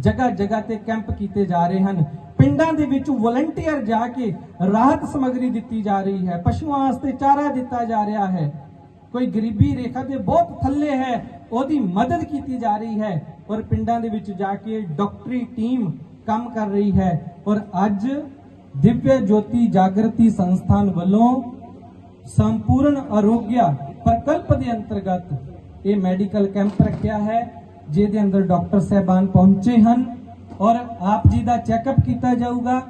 ਜਗ੍ਹਾ ਜਗ੍ਹਾ ਤੇ ਕੈਂਪ ਕੀਤੇ ਜਾ ਰਹੇ ਹਨ। ਪਿੰਡਾਂ ਦੇ ਵਿੱਚ ਵਲੰਟੀਅਰ ਜਾ ਕੇ ਰਾਹਤ ਸਮੱਗਰੀ ਦਿੱਤੀ ਜਾ ਰਹੀ ਹੈ। ਪਸ਼ੂਆਂ ਵਾਸਤੇ ਚਾਰਾ ਦਿੱਤਾ ਜਾ ਰਿਹਾ ਹੈ। ਕੋਈ ਗਰੀਬੀ ਰੇਖਾ ਦੇ ਬਹੁਤ ਥੱਲੇ ਹੈ, ਉਹਦੀ ਮਦਦ ਕੀਤੀ ਜਾ ਰਹੀ ਹੈ ਔਰ ਪਿੰਡਾਂ ਦੇ ਵਿੱਚ ਜਾ ਕੇ ਡਾਕਟਰੀ ਟੀਮ ਕੰਮ ਕਰ ਰਹੀ ਹੈ ਔਰ ਅੱਜ ਦਿਵਯ ਜੋਤੀ ਜਾਗਰਤੀ ਸੰਸਥਾਨ ਵੱਲੋਂ ਸੰਪੂਰਨ ਅਰੋਗਿਆ ਪ੍ਰਕਲਪ ਦੇ ਅੰਤਰਗਤ ਇਹ ਮੈਡੀਕਲ ਕੈਂਪ ਰੱਖਿਆ ਹੈ। ਜਿਹਦੇ ਅੰਦਰ ਡਾਕਟਰ ਸਹਿਬਾਨ ਪਹੁੰਚੇ ਹਨ ਔਰ ਆਪ ਜੀ ਦਾ ਚੈੱਕਅਪ ਕੀਤਾ ਜਾਊਗਾ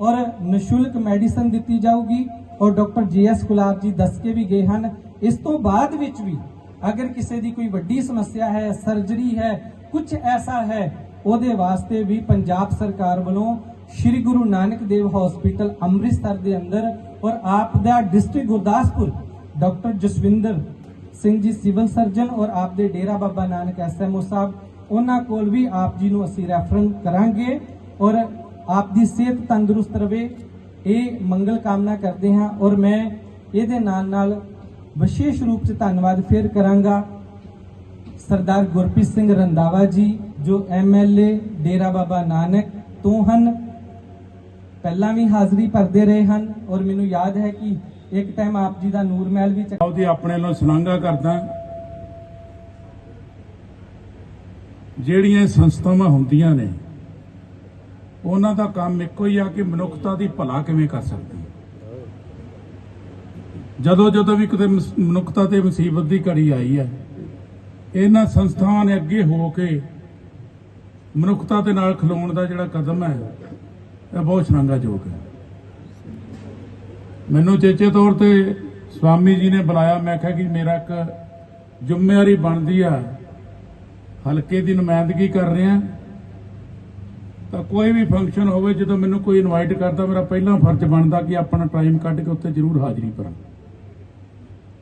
ਔਰ ਨਿਸ਼ੁਲਕ ਮੈਡੀਸਨ ਦਿੱਤੀ ਜਾਊਗੀ ਔਰ ਡਾਕਟਰ ਜੀਐਸ ਕੁਲਾਬ ਜੀ ਦੱਸ ਕੇ ਵੀ ਗਏ ਹਨ। ਇਸ ਤੋਂ ਬਾਅਦ ਵਿੱਚ ਵੀ ਅਗਰ ਕਿਸੇ ਦੀ ਕੋਈ ਵੱਡੀ ਸਮੱਸਿਆ ਹੈ, ਸਰਜਰੀ ਹੈ ਕੁਝ ਐਸਾ ਹੈ, ਉਹਦੇ ਵਾਸਤੇ ਵੀ ਪੰਜਾਬ ਸਰਕਾਰ ਵੱਲੋਂ ਸ਼੍ਰੀ ਗੁਰੂ ਨਾਨਕ ਦੇਵ ਹਸਪੀਟਲ ਅੰਮ੍ਰਿਤਸਰ ਦੇ ਅੰਦਰ ਔਰ ਆਪ ਦਾ district Gurdaspur doctor Jaswinder Singh ji civil surgeon ਔਰ ਆਪ ਦੇ ਡੇਰਾ ਬਾਬਾ ਨਾਨਕ ਐਸਐਮਓ ਸਾਹਿਬ, ਉਹਨਾਂ ਕੋਲ ਵੀ ਆਪ ਜੀ ਨੂੰ ਅਸੀਂ ਰੈਫਰਨ ਕਰਾਂਗੇ ਔਰ ਆਪ ਦੀ ਸਿਹਤ ਤੰਦਰੁਸਤ ਰਵੇ, ਇਹ ਮੰਗਲ ਕਾਮਨਾ ਕਰਦੇ ਹਾਂ ਔਰ ਮੈਂ ਇਹਦੇ ਨਾਲ ਨਾਲ ਵਿਸ਼ੇਸ਼ ਰੂਪ 'ਚ ਧੰਨਵਾਦ ਫੇਰ ਕਰਾਂਗਾ ਸਰਦਾਰ ਗੁਰਪ੍ਰੀਤ ਸਿੰਘ ਰੰਦਾਵਾ ਜੀ, ਜੋ ਐਮਐਲਏ ਡੇਰਾ ਬਾਬਾ ਨਾਨਕ ਤੋਂ ਹਨ। ਪਹਿਲਾਂ ਵੀ ਹਾਜ਼ਰੀ ਭਰਦੇ ਰਹੇ ਹਨ ਔਰ ਮੈਨੂੰ ਯਾਦ ਹੈ ਕਿ ਇੱਕ ਟਾਈਮ ਆਪ ਜੀ ਦਾ ਨੂਰ ਮਹਿਲ ਵੀ ਉਹਦੀ ਆਪਣੇ ਵੱਲੋਂ ਸ਼ਲਾਘਾ ਕਰਦਾ। ਜਿਹੜੀਆਂ ਸੰਸਥਾਵਾਂ ਹੁੰਦੀਆਂ ਨੇ, ਉਹਨਾਂ ਦਾ ਕੰਮ ਇੱਕੋ ਹੀ ਆ ਕਿ ਮਨੁੱਖਤਾ ਦੀ ਭਲਾ ਕਿਵੇਂ ਕਰ ਸਕਦੀ ਜਦੋਂ ਜਦੋਂ ਵੀ ਕਿਤੇ ਮਨੁੱਖਤਾ ਤੇ ਮੁਸੀਬਤ ਦੀ ਘੜੀ ਆਈ ਹੈ, ਇਹਨਾਂ ਸੰਸਥਾਵਾਂ ਨੇ ਅੱਗੇ ਹੋ ਕੇ ਮਨੁੱਖਤਾ ਦੇ ਨਾਲ ਖਲੋਣ ਦਾ ਜਿਹੜਾ ਕਦਮ ਹੈ, ਇਹ ਬਹੁਤ ਸ਼ਲਾਘਾਯੋਗ ਹੈ। ਮੈਨੂੰ ਚੇਚੇ ਤੌਰ ਤੇ ਸਵਾਮੀ ਜੀ ਨੇ ਬੁਲਾਇਆ। ਮੈਂ ਕਿਹਾ ਕਿ ਮੇਰਾ ਇੱਕ ਜ਼ਿੰਮੇਵਾਰੀ ਬਣਦੀ ਆ। ਹਲਕੇ ਦੀ ਨੁਮਾਇੰਦਗੀ ਕਰ ਰਿਹਾ। ਤਾਂ ਕੋਈ ਵੀ ਫੰਕਸ਼ਨ ਹੋਵੇ, ਜਦੋਂ ਮੈਨੂੰ ਕੋਈ ਇਨਵਾਈਟ ਕਰਦਾ, ਮੇਰਾ ਪਹਿਲਾ ਫਰਜ਼ ਬਣਦਾ ਕਿ ਆਪਣਾ ਟਾਈਮ ਕੱਢ ਕੇ ਉੱਥੇ ਜ਼ਰੂਰ ਹਾਜ਼ਰੀ ਭਰਾਂ।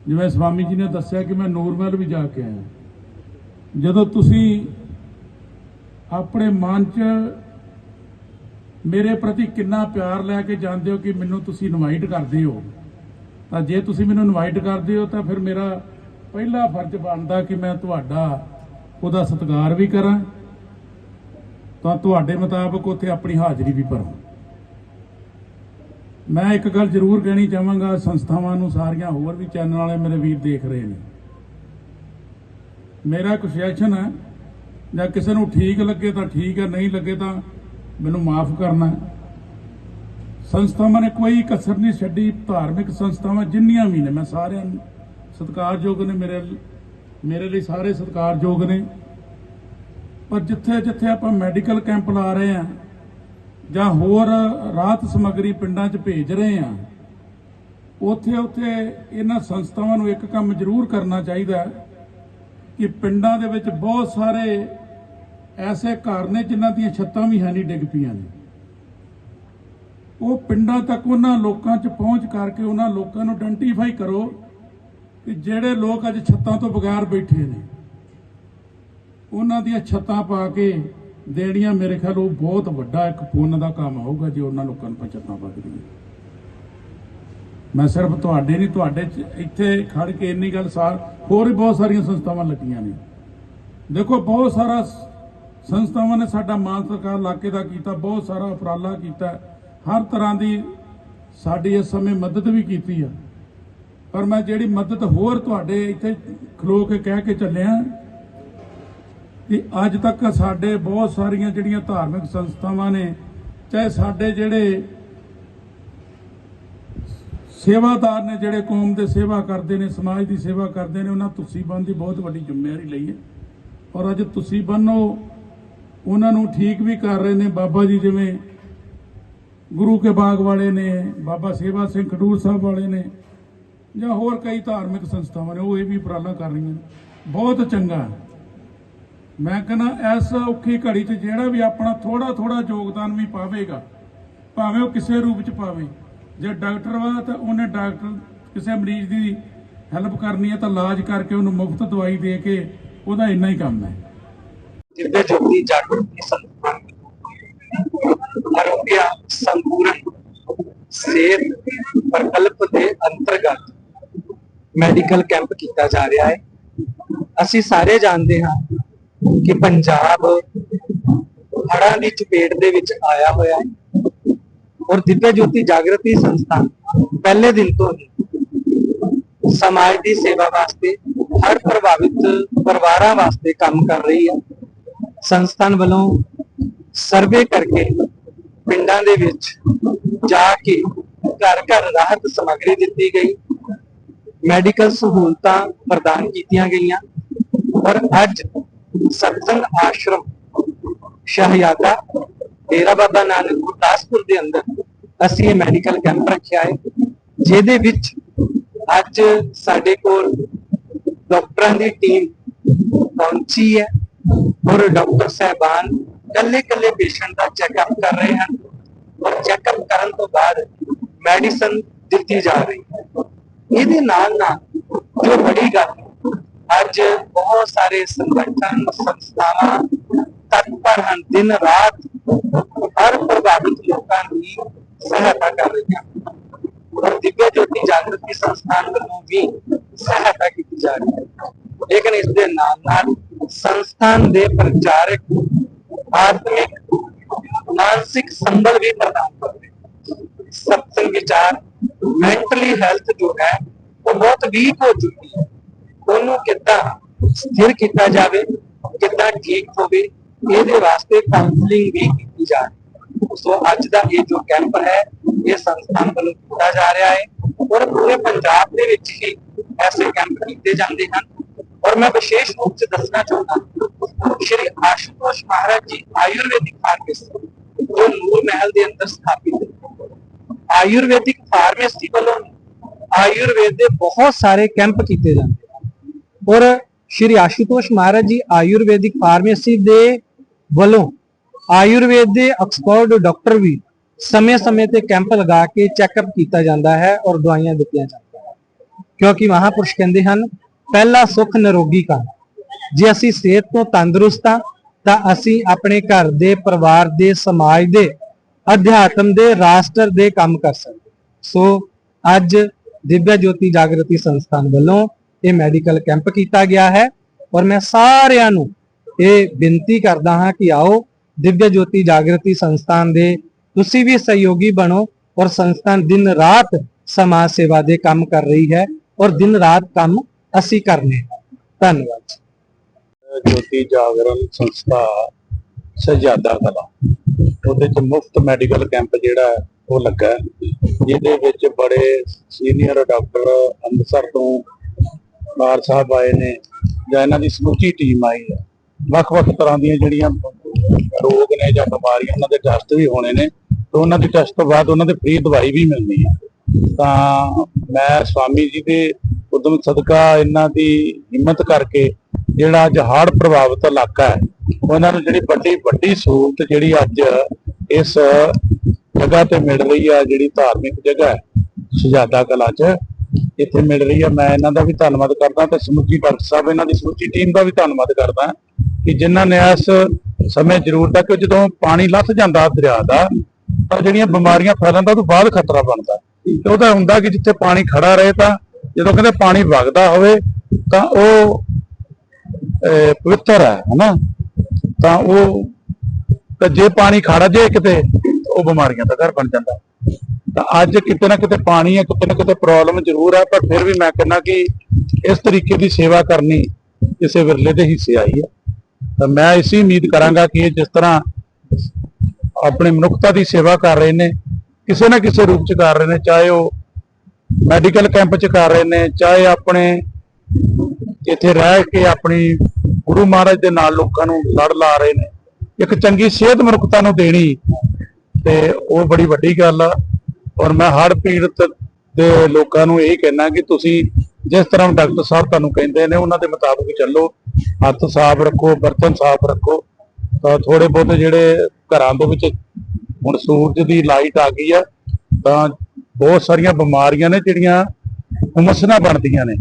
ਜਿਵੇਂ ਸਵਾਮੀ ਜੀ ਨੇ ਦੱਸਿਆ ਕਿ ਮੈਂ ਨੂਰਮਹਿਲ ਵੀ ਜਾ ਕੇ ਆਇਆ। ਜਦੋਂ ਤੁਸੀਂ ਆਪਣੇ ਮਨ 'ਚ ਮੇਰੇ ਪ੍ਰਤੀ ਕਿੰਨਾ ਪਿਆਰ ਲੈ ਕੇ ਜਾਂਦੇ ਹੋ ਕਿ ਮੈਨੂੰ ਤੁਸੀਂ ਇਨਵਾਈਟ ਕਰਦੇ ਹੋ? ਤਾਂ ਜੇ ਤੁਸੀਂ ਮੈਨੂੰ ਇਨਵਾਈਟ ਕਰਦੇ ਹੋ, ਤਾਂ ਫਿਰ ਮੇਰਾ ਪਹਿਲਾ ਫਰਜ਼ ਬਣਦਾ ਕਿ ਮੈਂ ਤੁਹਾਡਾ, ਉਹਦਾ ਸਤਿਕਾਰ ਵੀ ਕਰਾਂ, ਤਾਂ ਤੁਹਾਡੇ ਮੁਤਾਬਕ ਉੱਥੇ ਆਪਣੀ ਹਾਜ਼ਰੀ ਵੀ ਭਰਾਂ। ਮੈਂ ਇੱਕ ਗੱਲ ਜ਼ਰੂਰ ਕਹਿਣੀ ਚਾਹਾਂਗਾ, ਸੰਸਥਾਵਾਂ ਨੂੰ ਸਾਰੀਆਂ ਹੋਰ ਵੀ ਚੈਨਲ ਵਾਲੇ ਮੇਰੇ ਵੀਰ ਦੇਖ ਰਹੇ ਨੇ। ਮੇਰਾ ਇੱਕ ਸੁਜੈਸ਼ਨ ਹੈ, ਜਾਂ ਕਿਸੇ ਨੂੰ ਠੀਕ ਲੱਗੇ ਤਾਂ ਠੀਕ ਹੈ, ਨਹੀਂ ਲੱਗੇ ਤਾਂ ਮੈਨੂੰ ਮਾਫ ਕਰਨਾ ਸੰਸਥਾਵਾਂ ਨੇ ਕੋਈ ਕਸਰ ਨਹੀਂ ਛੱਡੀ। ਧਾਰਮਿਕ ਸੰਸਥਾਵਾਂ ਜਿੰਨੀਆਂ ਵੀ ਨੇ, ਮੈਂ ਸਾਰਿਆਂ ਨੂੰ ਸਤਿਕਾਰਯੋਗ ਨੇ ਮੇਰੇ ਮੇਰੇ ਲਈ ਸਾਰੇ ਸਤਿਕਾਰਯੋਗ ਨੇ। ਪਰ ਜਿੱਥੇ ਜਿੱਥੇ ਆਪਾਂ ਮੈਡੀਕਲ ਕੈਂਪ ਲਾ ਰਹੇ ਆ ਜਾਂ ਹੋਰ ਰਾਹਤ ਸਮੱਗਰੀ ਪਿੰਡਾਂ 'ਚ ਭੇਜ ਰਹੇ ਆ ਉੱਥੇ ਉੱਥੇ ਇਹਨਾਂ ਸੰਸਥਾਵਾਂ ਨੂੰ ਇੱਕ ਕੰਮ ਜ਼ਰੂਰ ਕਰਨਾ ਚਾਹੀਦਾ ਕਿ ਪਿੰਡਾਂ ਦੇ ਵਿੱਚ ਬਹੁਤ ਸਾਰੇ ਐਸੇ ਘਰ ਨੇ ਜਿਨ੍ਹਾਂ ਦੀਆਂ ਛੱਤਾਂ ਵੀ ਹੈ ਨਹੀਂ ਡਿੱਗ ਪਈਆਂ ਨੇ। ਉਹ ਪਿੰਡਾਂ ਤੱਕ ਉਹਨਾਂ ਲੋਕਾਂ 'ਚ ਪਹੁੰਚ ਕਰਕੇ ਉਹਨਾਂ ਲੋਕਾਂ ਨੂੰ ਆਇਡੈਂਟੀਫਾਈ ਕਰੋ ਕਿ ਜਿਹੜੇ ਲੋਕ ਅੱਜ ਛੱਤਾਂ ਤੋਂ ਬਗੈਰ ਬੈਠੇ ਨੇ। ਉਹਨਾਂ ਦੀਆਂ ਛੱਤਾਂ ਪਾ ਕੇ ਦੇਣੀਆਂ ਮੇਰੇ ਖਿਆਲ ਉਹ ਬਹੁਤ ਵੱਡਾ ਇੱਕ ਪੁੰਨ ਦਾ ਕੰਮ ਹੋਊਗਾ ਜੇ ਉਹਨਾਂ ਲੋਕਾਂ ਨੂੰ ਆਪਾਂ ਛੱਤਾਂ ਪਾ ਕੇ ਦੇਈਏ। ਮੈਂ ਸਿਰਫ ਤੁਹਾਡੇ ਨਹੀਂ, ਤੁਹਾਡੇ 'ਚ ਇੱਥੇ ਖੜ ਕੇ ਇੰਨੀ ਗੱਲ ਸਾਰ ਹੋਰ ਵੀ ਬਹੁਤ ਸਾਰੀਆਂ ਸੰਸਥਾਵਾਂ ਲੱਗੀਆਂ ਨੇ। ਦੇਖੋ, ਬਹੁਤ ਸਾਰਾ ਸੰਸਥਾਵਾਂ ਨੇ ਸਾਡਾ ਮਾਨ ਸਰਕਾਰ ਇਲਾਕੇ ਦਾ ਕੀਤਾ, ਬਹੁਤ ਸਾਰਾ ਉਪਰਾਲਾ ਕੀਤਾ। ਹਰ ਤਰ੍ਹਾਂ ਦੀ ਸਾਡੀ ਇਸ ਸਮੇਂ ਮਦਦ ਵੀ ਕੀਤੀ ਆ। ਪਰ ਮੈਂ ਜਿਹੜੀ ਮਦਦ ਹੋਰ ਤੁਹਾਡੇ ਇੱਥੇ ਖਲੋ ਕੇ ਕਹਿ ਕੇ ਚੱਲਿਆ, ਕਿ ਅੱਜ ਤੱਕ ਸਾਡੇ ਬਹੁਤ ਸਾਰੀਆਂ ਜਿਹੜੀਆਂ ਧਾਰਮਿਕ ਸੰਸਥਾਵਾਂ ਨੇ, ਚਾਹੇ ਸਾਡੇ ਜਿਹੜੇ ਸੇਵਾਦਾਰ ਨੇ, ਜਿਹੜੇ ਕੌਮ ਦੇ ਸੇਵਾ ਕਰਦੇ ਨੇ, ਸਮਾਜ ਦੀ ਸੇਵਾ ਕਰਦੇ ਨੇ, ਉਹਨਾਂ ਤੁਸੀਂ ਬੰਨ ਦੀ ਬਹੁਤ ਵੱਡੀ ਜ਼ਿੰਮੇਵਾਰੀ ਲਈ ਹੈ। ਔਰ ਅੱਜ ਤੁਸੀਂ ਬੰਨੋ ਉਹਨਾਂ ਨੂੰ ਠੀਕ ਵੀ ਕਰ ਰਹੇ ਨੇ। ਬਾਬਾ ਜੀ ਜਿਵੇਂ ਗੁਰੂ ਕੇ ਬਾਗ ਵਾਲੇ ਨੇ, ਬਾਬਾ ਸੇਵਾ ਸਿੰਘ ਖਡੂਰ ਸਾਹਿਬ ਵਾਲੇ ਨੇ, ਜਾਂ ਹੋਰ ਕਈ ਧਾਰਮਿਕ ਸੰਸਥਾਵਾਂ ਨੇ, ਉਹ ਇਹ ਵੀ ਉਪਰਾਲਾ ਕਰ ਰਹੀਆਂ ਨੇ। ਬਹੁਤ ਚੰਗਾ ਮੈਂ ਕਹਿੰਦਾ, ਇਸ ਔਖੀ ਘੜੀ 'ਚ ਜਿਹੜਾ ਵੀ ਆਪਣਾ ਥੋੜਾ ਥੋੜਾ ਯੋਗਦਾਨ ਵੀ ਪਾਵੇਗਾ, ਭਾਵੇਂ ਉਹ ਕਿਸੇ ਰੂਪ 'ਚ ਪਾਵੇ, ਜੇ ਡਾਕਟਰ ਵਾ ਤਾਂ ਉਹਨੇ ਡਾਕਟਰ ਕਿਸੇ ਮਰੀਜ਼ ਦੀ ਹੈਲਪ ਕਰਨੀ ਹੈ ਤਾਂ ਇਲਾਜ ਕਰਕੇ ਉਹਨੂੰ ਮੁਫਤ ਦਵਾਈ ਦੇ ਕੇ ਉਹਦਾ ਇੰਨਾ ਹੀ ਕੰਮ ਹੈ। ਜਿੱਦੇ ਜੋਤੀ ਜਾਗਰਤੀ ਸੰਪੂਰਨ ਆਰੋਗਿਆ ਸੰਪੂਰਨ ਸਿਹਤ ਪ੍ਰਕਲਪ ਦੇ ਅੰਤਰਗਤ ਮੈਡੀਕਲ ਕੈਂਪ ਕੀਤਾ ਜਾ ਰਿਹਾ ਹੈ। ਅਸੀਂ ਸਾਰੇ ਜਾਣਦੇ ਹਾਂ ਕਿ ਪੰਜਾਬ ਹੜਾਂ ਦੀ ਚਪੇਟ ਦੇ ਵਿੱਚ ਆਇਆ ਹੋਇਆ ਹੈ ਔਰ ਦਿੱਤੇ ਜੋਤੀ ਜਾਗਰਤੀ ਸੰਸਥਾ ਪਹਿਲੇ ਦਿਨ ਤੋਂ ਹੀ ਸਮਾਜ ਦੀ ਸੇਵਾ ਵਾਸਤੇ, ਹਰ ਪ੍ਰਭਾਵਿਤ ਪਰਿਵਾਰਾਂ ਵਾਸਤੇ ਕੰਮ ਕਰ ਰਹੀ ਹੈ। ਸੰਸਥਾਨ ਵੱਲੋਂ ਸਰਵੇ ਕਰਕੇ ਪਿੰਡਾਂ ਦੇ ਵਿੱਚ ਜਾ ਕੇ ਘਰ ਘਰ ਰਾਹਤ ਸਮੱਗਰੀ ਦਿੱਤੀ ਗਈ। ਮੈਡੀਕਲ ਸਹੂਲਤਾਂ ਪ੍ਰਦਾਨ ਕੀਤੀਆਂ ਗਈਆਂ। ਔਰ ਅੱਜ ਸਤਸੰਗ ਆਸ਼ਰਮ ਸ਼ਹਿਜ਼ਾਦਾ ਡੇਰਾ ਬਾਬਾ ਨਾਨਕ ਗੁਰਦਾਸਪੁਰ ਦੇ ਅੰਦਰ ਅਸੀਂ ਇਹ ਮੈਡੀਕਲ ਕੈਂਪ ਰੱਖਿਆ ਹੈ, ਜਿਹਦੇ ਵਿੱਚ ਅੱਜ ਸਾਡੇ ਕੋਲ ਡਾਕਟਰਾਂ ਦੀ ਟੀਮ ਪਹੁੰਚੀ ਹੈ। ਔਰ ਡਾਕਟਰ ਸਾਹਿਬਾਨ ਕੱਲੇ ਕੱਲੇ ਪੇਸ਼ੈਂਟ ਦਾ ਚੈੱਕਅਪ ਕਰ ਰਹੇ ਹਨ। ਔਰ ਚੈੱਕਅਪ ਕਰਨ ਤੋਂ ਬਾਅਦ ਮੈਡੀਸਨ ਦਿੱਤੀ ਜਾ ਰਹੀ ਹੈ। ਇਹਦੇ ਨਾਲ ਨਾਲ ਜੋ ਬੜੀ ਗੱਲ ਅੱਜ ਬਹੁਤ ਸਾਰੇ ਸੰਗਠਨ, ਸੰਸਥਾਵਾਂ ਤਤਪਰ ਹਨ, ਦਿਨ ਰਾਤ ਹਰ ਪ੍ਰਭਾਵਿਤ ਲੋਕਾਂ ਦੀ ਸਹਾਇਤਾ ਕਰ ਰਹੀਆਂ ਹਨ। ਔਰ ਦਿਵਯ ਜੋਤੀ ਜਾਗਰਤੀ ਸੰਸਥਾਨ ਵੱਲੋਂ ਵੀ ਸਹਾਇਤਾ ਕੀਤੀ ਜਾ ਰਹੀ ਹੈ। ਲੇਕਿਨ ਇਸ ਦੇ ਨਾਲ ਨਾਲ ਸੰਸਥਾਨ ਦੇ ਪ੍ਰਚਾਰਕ, ਆਤਮਿਕ, ਮਾਨਸਿਕ ਸੰਬਲ ਵੀ ਪ੍ਰਦਾਨ ਕਰਦੇ ਸਤਸੰਗ ਵਿਚਾਰ, ਮੈਂਟਲੀ ਹੈਲਥ ਜੋ ਹੈ, ਉਹ ਬਹੁਤ ਵੀਕ ਹੋ ਚੁੱਕੀ ਹੈ। ਉਹਨੂੰ ਕਿੱਦਾਂ ਸਥਿਰ ਕੀਤਾ ਜਾਵੇ, ਕਿੱਦਾਂ ਠੀਕ ਹੋਵੇ, ਇਹਦੇ ਵਾਸਤੇ ਕਾਉਂਸਲਿੰਗ ਵੀ ਕੀਤੀ ਜਾ ਰਹੀ ਹੈ। ਸੋ ਅੱਜ ਦਾ ਇਹ ਜੋ ਕੈਂਪ ਹੈ, ਇਹ ਸੰਸਥਾਨ ਵੱਲੋਂ ਕੀਤਾ ਜਾ ਰਿਹਾ ਹੈ ਔਰ ਪੂਰੇ ਪੰਜਾਬ ਦੇ ਵਿੱਚ ਹੀ ਐਸੇ ਕੈਂਪ ਕੀਤੇ ਜਾਂਦੇ ਹਨ। ਔਰ ਮੈਂ ਵਿਸ਼ੇਸ਼ ਰੂਪ ਚ ਦੱਸਣਾ ਚਾਹੁੰਦਾ ਸ਼੍ਰੀ ਆਸ਼ੂਤੋਸ਼ ਮਹਾਰਾਜ ਜੀ ਆਯੁਰਵੈਦਿਕ ਫਾਰਮੇਸੀ ਜੋ ਨੂਰ ਮਹਿਲ ਦੇ ਅੰਦਰ ਸਥਾਪਿਤ ਹੈ ਆਯੁਰਵੈਦਿਕ ਫਾਰਮੇਸੀ ਵੱਲੋਂ ਆਯੁਰਵੇਦ ਦੇ ਬਹੁਤ ਸਾਰੇ ਕੈਂਪ ਕੀਤੇ ਜਾਂਦੇ ਹਨ ਔਰ ਸ਼੍ਰੀ ਆਸ਼ੂਤੋਸ਼ ਮਹਾਰਾਜ ਜੀ ਆਯੁਰਵੈਦਿਕ ਫਾਰਮੇਸੀ ਦੇ ਵੱਲੋਂ ਆਯੁਰਵੇਦ ਦੇ ਐਕਸਪਰਟ ਡਾਕਟਰ ਵੀ ਸਮੇਂ-ਸਮੇਂ ਤੇ ਕੈਂਪ ਲਗਾ ਕੇ ਚੈੱਕਅਪ ਕੀਤਾ ਜਾਂਦਾ ਹੈ ਔਰ ਦਵਾਈਆਂ ਦਿੱਤੀਆਂ ਜਾਂਦੀਆਂ ਹਨ ਕਿਉਂਕਿ ਮਹਾਪੁਰਸ਼ ਕਹਿੰਦੇ ਹਨ ਪਹਿਲਾ ਸੁਖ ਨਿਰੋਗੀ ਕਾ ਜੇ ਅਸੀਂ ਸਿਹਤ ਤੋਂ ਤੰਦਰੁਸਤ ਹਾਂ, ਤਾਂ ਅਸੀਂ ਆਪਣੇ ਘਰ ਦੇ ਪਰਿਵਾਰ ਦੇ, ਸਮਾਜ ਦੇ, ਅਧਿਆਤਮ ਦੇ, ਰਾਸ਼ਟਰ ਦੇ ਕੰਮ ਕਰ ਸਕਦੇ ਸੋ, ਅੱਜ ਦਿਵਯ ਜੋਤੀ ਜਾਗਰਤੀ ਸੰਸਥਾਨ ਵੱਲੋਂ ਇਹ ਮੈਡੀਕਲ ਕੈਂਪ ਕੀਤਾ ਗਿਆ ਹੈ ਔਰ ਮੈਂ ਸਾਰਿਆਂ ਨੂੰ ਇਹ ਬੇਨਤੀ ਕਰਦਾ ਹਾਂ ਕਿ ਆਓ, ਦਿਵਯ ਜੋਤੀ ਜਾਗਰਤੀ ਸੰਸਥਾਨ ਦੇ ਤੁਸੀਂ ਵੀ ਸਹਿਯੋਗੀ ਬਣੋ ਔਰ ਸੰਸਥਾਨ ਦਿਨ ਰਾਤ ਸਮਾਜ ਸੇਵਾ ਦੇ ਕੰਮ ਕਰ ਰਹੀ ਹੈ ਔਰ ਦਿਨ ਰਾਤ ਕੰਮ ਅਸੀਂ ਕਰਨੇ ਹਨ। ਧੰਨਵਾਦ। ਜੋਤੀ ਜਾਗਰਣ ਸੰਸਥਾ ਸਜਾਦਾ ਕਲਾ, ਉਹਦੇ ਚ ਮੁਫਤ ਮੈਡੀਕਲ ਕੈਂਪ ਜਿਹੜਾ ਉਹ ਲੱਗਾ ਜਿਹਦੇ ਵਿੱਚ ਬੜੇ ਸੀਨੀਅਰ ਡਾਕਟਰ ਅੰਮ੍ਰਿਤਸਰ ਤੋਂ ਬਾਰ ਸਾਹਿਬ ਆਏ ਨੇ, ਜਾਂ ਇਹਨਾਂ ਦੀ ਸਮੁੱਚੀ ਟੀਮ ਆਈ ਹੈ। ਵੱਖ-ਵੱਖ ਤਰ੍ਹਾਂ ਦੀਆਂ ਜਿਹੜੀਆਂ ਰੋਗ ਨੇ ਜਾਂ ਬਿਮਾਰੀਆਂ, ਉਹਨਾਂ ਦੇ ਟੈਸਟ ਵੀ ਹੋਣੇ ਨੇ, ਤੇ ਉਹਨਾਂ ਦੇ ਟੈਸਟ ਤੋਂ ਬਾਅਦ ਉਹਨਾਂ ਦੇ ਫ੍ਰੀ ਦਵਾਈ ਵੀ ਮਿਲਣੀ ਹੈ। ਤਾਂ ਮੈਂ ਸਵਾਮੀ ਜੀ ਦੇ ਉਦਮ ਸਦਕਾ ਇਹਨਾਂ ਦੀ ਹਿੰਮਤ ਕਰਕੇ ਜਿਹੜਾ ਅੱਜ ਹੜ੍ਹ ਪ੍ਰਭਾਵਿਤ ਇਲਾਕਾ ਹੈ, ਉਹਨਾਂ ਨੂੰ ਜਿਹੜੀ ਵੱਡੀ ਵੱਡੀ ਸਹੂਲਤ ਜਿਹੜੀ ਅੱਜ ਇਸ ਜਗ੍ਹਾ ਤੇ ਮਿਲ ਰਹੀ ਆ, ਜਿਹੜੀ ਧਾਰਮਿਕ ਜਗ੍ਹਾ ਹੈ ਸ਼ਹਜ਼ਾਦਾ ਕਲਾ ਚ, ਇੱਥੇ ਮਿਲ ਰਹੀ ਆ। ਮੈਂ ਇਹਨਾਂ ਦਾ ਵੀ ਧੰਨਵਾਦ ਕਰਦਾ ਤੇ ਸਮੁੱਚੀ ਡਾਕਟਰ ਸਾਹਿਬ, ਇਹਨਾਂ ਦੀ ਸਮੁੱਚੀ ਟੀਮ ਦਾ ਵੀ ਧੰਨਵਾਦ ਕਰਦਾ ਕਿ ਜਿਨ੍ਹਾਂ ਨੇ ਇਸ ਸਮੇਂ ਜ਼ਰੂਰ ਤੱਕ ਜਦੋਂ ਪਾਣੀ ਲੱਥ ਜਾਂਦਾ ਦਰਿਆ ਦਾ, ਤਾਂ ਜਿਹੜੀਆਂ ਬਿਮਾਰੀਆਂ ਫੈਲਣ ਦਾ ਉਹ ਤੋਂ ਬਾਅਦ ਖਤਰਾ ਬਣਦਾ। ਤੇ ਉਹਦਾ ਹੁੰਦਾ ਕਿ ਜਿੱਥੇ ਪਾਣੀ ਖੜਾ ਰਹੇ ਤਾਂ ਜਦੋਂ ਕਹਿੰਦੇ ਪਾਣੀ ਵਗਦਾ ਹੋਵੇ ਤਾਂ ਉਹ ਪਵਿੱਤਰ ਹੈ, ਹਨਾ? ਤਾਂ ਉਹ ਤਾਂ ਜੇ ਪਾਣੀ ਖੜਾ, ਜੇ ਕਿਤੇ ਉਹ ਬਿਮਾਰੀਆਂ ਦਾ ਘਰ ਬਣ ਜਾਂਦਾ। ਤਾਂ ਅੱਜ ਕਿਤੇ ਨਾ ਕਿਤੇ ਪਾਣੀ ਹੈ, ਕਿਤੇ ਨਾ ਕਿਤੇ ਪ੍ਰੋਬਲਮ ਜ਼ਰੂਰ ਹੈ, ਪਰ ਫਿਰ ਵੀ ਮੈਂ ਕਹਿੰਦਾ ਕਿ ਇਸ ਤਰੀਕੇ ਦੀ ਸੇਵਾ ਕਰਨੀ ਕਿਸੇ ਵਿਰਲੇ ਦੇ ਹਿੱਸੇ ਆਈ ਹੈ। ਤਾਂ ਮੈਂ ਇਸੇ ਉਮੀਦ ਕਰਾਂਗਾ ਕਿ ਇਹ ਜਿਸ ਤਰ੍ਹਾਂ ਆਪਣੇ ਮਨੁੱਖਤਾ ਦੀ ਸੇਵਾ ਕਰ ਰਹੇ ਨੇ, ਕਿਸੇ ਨਾ ਕਿਸੇ ਰੂਪ ਚ ਕਰ ਰਹੇ ਨੇ, ਚਾਹੇ ਉਹ ਮੈਡੀਕਲ ਕੈਂਪ ਚ ਕਰ ਰਹੇ ਨੇ, ਚਾਹੇ ਆਪਣੇ ਇੱਥੇ ਰਹਿ ਕੇ ਆਪਣੀ ਗੁਰੂ ਮਹਾਰਾਜ ਦੇ ਨਾਲ ਲੋਕਾਂ ਨੂੰ ਲੜ ਲਾ ਰਹੇ ਨੇ। ਇੱਕ ਚੰਗੀ ਸਿਹਤ ਮਨੁੱਖਤਾ ਨੂੰ ਦੇਣੀ, ਤੇ ਉਹ ਬੜੀ ਵੱਡੀ ਗੱਲ ਆ। ਔਰ ਮੈਂ ਹੜ੍ਹ ਪੀੜਤ ਦੇ ਲੋਕਾਂ ਨੂੰ ਇਹ ਕਹਿਣਾ ਕਿ ਤੁਸੀਂ ਜਿਸ ਤਰ੍ਹਾਂ ਡਾਕਟਰ ਸਾਹਿਬ ਤੁਹਾਨੂੰ ਕਹਿੰਦੇ ਨੇ, ਉਹਨਾਂ ਦੇ ਮੁਤਾਬਕ ਚੱਲੋ। ਹੱਥ ਸਾਫ਼ ਰੱਖੋ, ਬਰਤਨ ਸਾਫ਼ ਰੱਖੋ। ਤਾਂ ਥੋੜੇ ਬਹੁਤੇ ਜਿਹੜੇ ਘਰਾਂ ਦੇ ਵਿੱਚ ਹੁਣ ਸੂਰਜ ਦੀ ਲਾਈਟ ਆ ਗਈ ਆ, ਤਾਂ ਬਹੁਤ ਸਾਰੀਆਂ ਬਿਮਾਰੀਆਂ ਨੇ ਜਿਹੜੀਆਂ ਹੁਮਸਨਾ ਬਣਦੀਆਂ ਨੇ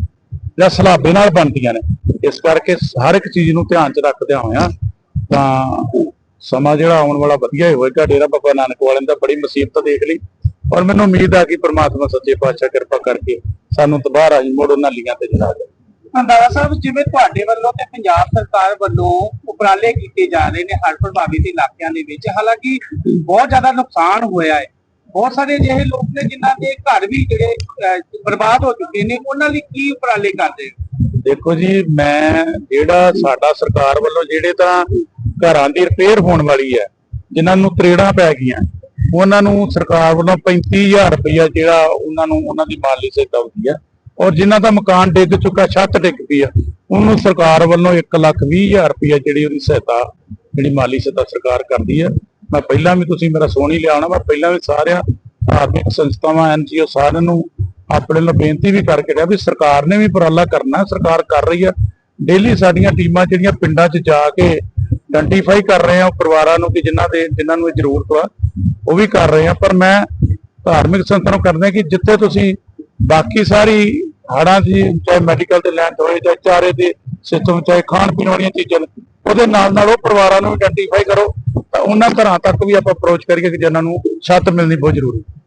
ਜਾਂ ਸਲਾਬੇ ਨਾਲ ਬਣਦੀਆਂ ਨੇ। ਇਸ ਕਰਕੇ ਹਰ ਇੱਕ ਚੀਜ਼ ਨੂੰ ਧਿਆਨ 'ਚ ਰੱਖਦਿਆਂ ਹੋਇਆਂ ਤਾਂ ਸਮਾਂ ਜਿਹੜਾ ਆਉਣ ਵਾਲਾ ਵਧੀਆ ਹੋਏਗਾ। ਡੇਰਾ ਬਾਬਾ ਨਾਨਕ ਵਾਲਿਆਂ ਦਾ ਬੜੀ ਮੁਸੀਬਤ ਦੇਖ ਲਈ। ਔਰ ਮੈਨੂੰ ਉਮੀਦ ਆ ਕਿ ਪ੍ਰਮਾਤਮਾ ਸੱਚੇ ਪਾਤਸ਼ਾਹ ਕਿਰਪਾ ਕਰਕੇ ਸਾਨੂੰ ਦੁਬਾਰਾ ਹੀ ਮੋੜ ਉਹਨਾਂ ਲੀਆਂ ਤੇ ਜਲਾ ਦੇ ਅੰਦਾਜ਼ਾ ਸਾਹਿਬ, ਜਿਵੇਂ ਤੁਹਾਡੇ ਵੱਲੋਂ ਤੇ ਪੰਜਾਬ ਸਰਕਾਰ ਵੱਲੋਂ ਉਪਰਾਲੇ ਕੀਤੇ ਜਾ ਰਹੇ ਨੇ ਹੜ੍ਹ ਪ੍ਰਭਾਵਿਤ ਇਲਾਕਿਆਂ ਦੇ ਵਿੱਚ, ਹਾਲਾਂਕਿ ਬਹੁਤ ਜ਼ਿਆਦਾ ਨੁਕਸਾਨ ਹੋਇਆ ਹੈ। ਬਹੁਤ ਸਾਰੇ ਅਜਿਹੇ ਲੋਕ ਨੇ ਜਿਨ੍ਹਾਂ ਦੇ ਘਰ ਵੀ ਜਿਹੜੇ ਬਰਬਾਦ ਹੋ ਚੁੱਕੇ ਨੇ, ਉਹਨਾਂ ਲਈ ਕੀ ਉਪਰਾਲੇ ਕਰਦੇ ਦੇਖੋ ਜੀ, ਮੈਂ ਜਿਹੜਾ ਸਾਡਾ ਸਰਕਾਰ ਵੱਲੋਂ ਜਿਹੜੇ ਤਾਂ ਘਰਾਂ ਦੀ ਰਿਪੇਅਰ ਹੋਣ ਵਾਲੀ ਹੈ, ਜਿਨ੍ਹਾਂ ਨੂੰ ਤਰੇੜਾਂ ਪੈ ਗਈਆਂ, ਉਹਨਾਂ ਨੂੰ ਸਰਕਾਰ ਵੱਲੋਂ 35000 ਰੁਪਇਆ ਜਿਹੜਾ ਉਹਨਾਂ ਨੂੰ, ਉਹਨਾਂ ਦੀ ਮਾਲੀ ਸਹਾਇਤਾ ਹੁੰਦੀ ਹੈ, ਔਰ ਜਿਨ੍ਹਾਂ ਦਾ ਮਕਾਨ ਡਿੱਗ ਚੁੱਕਾ, ਛੱਤ ਡਿੱਗ ਪਈ ਆ, ਉਹਨੂੰ ਸਰਕਾਰ ਵੱਲੋਂ 120000 ਰੁਪਇਆ ਜਿਹੜੀ ਉਹਦੀ ਸਹਾਇਤਾ, ਜਿਹੜੀ ਮਾਲੀ ਸਹਾਇਤਾ ਸਰਕਾਰ ਕਰਦੀ ਹੈ ਮੈਂ ਪਹਿਲਾਂ ਵੀ ਤੁਸੀਂ ਮੇਰਾ ਸੁਣ ਹੀ ਮੈਂ ਪਹਿਲਾਂ ਵੀ ਸਾਰਿਆਂ ਧਾਰਮਿਕ ਸੰਸਥਾਵਾਂ ਐਨਜੀਓ ਸਾਰਿਆਂ ਨੂੰ ਆਪਣੇ ਵੱਲੋਂ ਬੇਨਤੀ ਵੀ ਕਰਕੇ ਰਿਹਾ ਵੀ ਸਰਕਾਰ ਨੇ ਵੀ ਉਪਰਾਲਾ ਕਰਨਾ, ਸਰਕਾਰ ਕਰ ਰਹੀ ਆ। ਡੇਲੀ ਸਾਡੀਆਂ ਟੀਮਾਂ ਜਿਹੜੀਆਂ ਪਿੰਡਾਂ 'ਚ ਜਾ ਕੇ ਆਇਡੈਂਟੀਫਾਈ ਕਰ ਰਹੇ ਆ ਪਰਿਵਾਰਾਂ ਨੂੰ ਕਿ ਜਿਨ੍ਹਾਂ ਦੇ, ਜਿਨ੍ਹਾਂ ਨੂੰ ਇਹ ਜ਼ਰੂਰਤ ਵਾ, ਉਹ ਵੀ ਕਰ ਰਹੇ ਆ। ਪਰ ਮੈਂ ਧਾਰਮਿਕ ਸੰਸਥਾ ਨੂੰ ਕਰਦੇ ਕਿ ਜਿੱਥੇ ਤੁਸੀਂ ਬਾਕੀ ਸਾਰੀ ਹਾੜਾਂ ਦੀ, ਚਾਹੇ ਮੈਡੀਕਲ ਤੇ ਲੈਂਡ ਹੋਏ ਚਾਹੇ ਚਾਰੇ ਦੇ ਸਿਸਟਮ ਚਾਹੇ ਖਾਣ ਪੀਣ ਵਾਲੀਆਂ ਚੀਜ਼ਾਂ ਉਹਦੇ ਨਾਲ ਨਾਲ ਉਹ ਪਰਿਵਾਰਾਂ ਨੂੰ ਆਇਡੈਂਟੀਫਾਈ ਕਰੋ ਤਾਂ ਉਹਨਾਂ ਘਰਾਂ ਤੱਕ ਵੀ ਆਪਾਂ ਅਪਰੋਚ ਕਰੀਏ ਕਿ ਜਿਨ੍ਹਾਂ ਨੂੰ ਛੱਤ ਮਿਲਣੀ ਬਹੁਤ ਜ਼ਰੂਰੀ